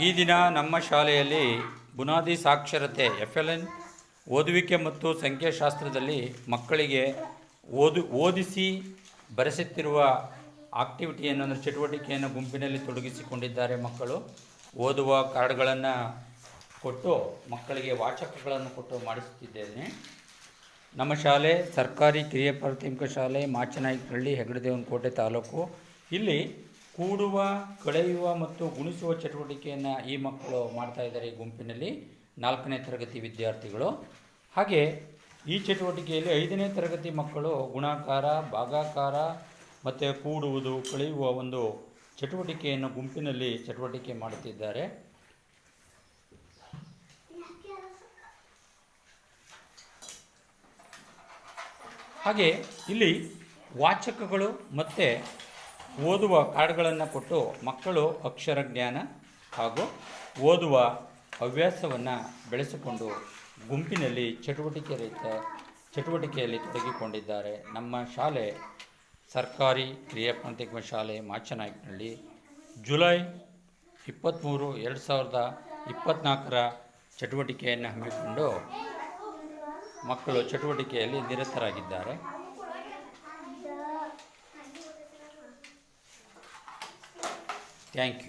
ಈ ದಿನ ನಮ್ಮ ಶಾಲೆಯಲ್ಲಿ ಬುನಾದಿ ಸಾಕ್ಷರತೆ ಎಫ್ ಎಲ್ ಎನ್ ಓದುವಿಕೆ ಮತ್ತು ಸಂಖ್ಯಾಶಾಸ್ತ್ರದಲ್ಲಿ ಮಕ್ಕಳಿಗೆ ಓದು, ಓದಿಸಿ ಬರೆಸುತ್ತಿರುವ ಆಕ್ಟಿವಿಟಿಯನ್ನು, ಅಂದರೆ ಚಟುವಟಿಕೆಯನ್ನು ಗುಂಪಿನಲ್ಲಿ ತೊಡಗಿಸಿಕೊಂಡಿದ್ದಾರೆ ಮಕ್ಕಳು. ಓದುವ ಕಾರ್ಡ್ಗಳನ್ನು ಕೊಟ್ಟು ಮಕ್ಕಳಿಗೆ ವಾಚಕಗಳನ್ನು ಕೊಟ್ಟು ಮಾಡಿಸುತ್ತಿದ್ದೇನೆ. ನಮ್ಮ ಶಾಲೆ ಸರ್ಕಾರಿ ಕಿರಿಯ ಪ್ರಾಥಮಿಕ ಶಾಲೆ ಮಾಚನಾಯಕನಹಳ್ಳಿ ಹೆಗಡದೇವನಕೋಟೆ ತಾಲೂಕು. ಇಲ್ಲಿ ಕೂಡುವ, ಕಳೆಯುವ ಮತ್ತು ಗುಣಿಸುವ ಚಟುವಟಿಕೆಯನ್ನು ಈ ಮಕ್ಕಳು ಮಾಡ್ತಾ ಇದ್ದಾರೆ ಈ ಗುಂಪಿನಲ್ಲಿ ನಾಲ್ಕನೇ ತರಗತಿ ವಿದ್ಯಾರ್ಥಿಗಳು. ಹಾಗೆ ಈ ಚಟುವಟಿಕೆಯಲ್ಲಿ ಐದನೇ ತರಗತಿ ಮಕ್ಕಳು ಗುಣಾಕಾರ, ಭಾಗಾಕಾರ ಮತ್ತು ಕೂಡುವುದು, ಕಳೆಯುವ ಒಂದು ಚಟುವಟಿಕೆಯನ್ನು ಗುಂಪಿನಲ್ಲಿ ಚಟುವಟಿಕೆ ಮಾಡುತ್ತಿದ್ದಾರೆ. ಹಾಗೆ ಇಲ್ಲಿ ವಾಚಕಗಳು ಮತ್ತು ಓದುವ ಕಾರ್ಡ್ಗಳನ್ನು ಕೊಟ್ಟು ಮಕ್ಕಳು ಅಕ್ಷರ ಜ್ಞಾನ ಹಾಗೂ ಓದುವ ಹವ್ಯಾಸವನ್ನು ಬೆಳೆಸಿಕೊಂಡು ಗುಂಪಿನಲ್ಲಿ ಚಟುವಟಿಕೆ ರಹಿತ, ಚಟುವಟಿಕೆಯಲ್ಲಿ ತೊಡಗಿಕೊಂಡಿದ್ದಾರೆ. ನಮ್ಮ ಶಾಲೆ, ಸರ್ಕಾರಿ ಕ್ರಿಯಾ ಪ್ರಾಂತಿಕ ಶಾಲೆ ಮಾಚನಾಯ್ಕನಹಳ್ಳಿ, ಜುಲೈ ಇಪ್ಪತ್ತ್ಮೂರು ಎರಡು ಸಾವಿರದ ಇಪ್ಪತ್ತ್ನಾಲ್ಕರ ಚಟುವಟಿಕೆಯನ್ನು ಹಮ್ಮಿಕೊಂಡು ಮಕ್ಕಳು ಚಟುವಟಿಕೆಯಲ್ಲಿ ನಿರತರಾಗಿದ್ದಾರೆ. Thank you.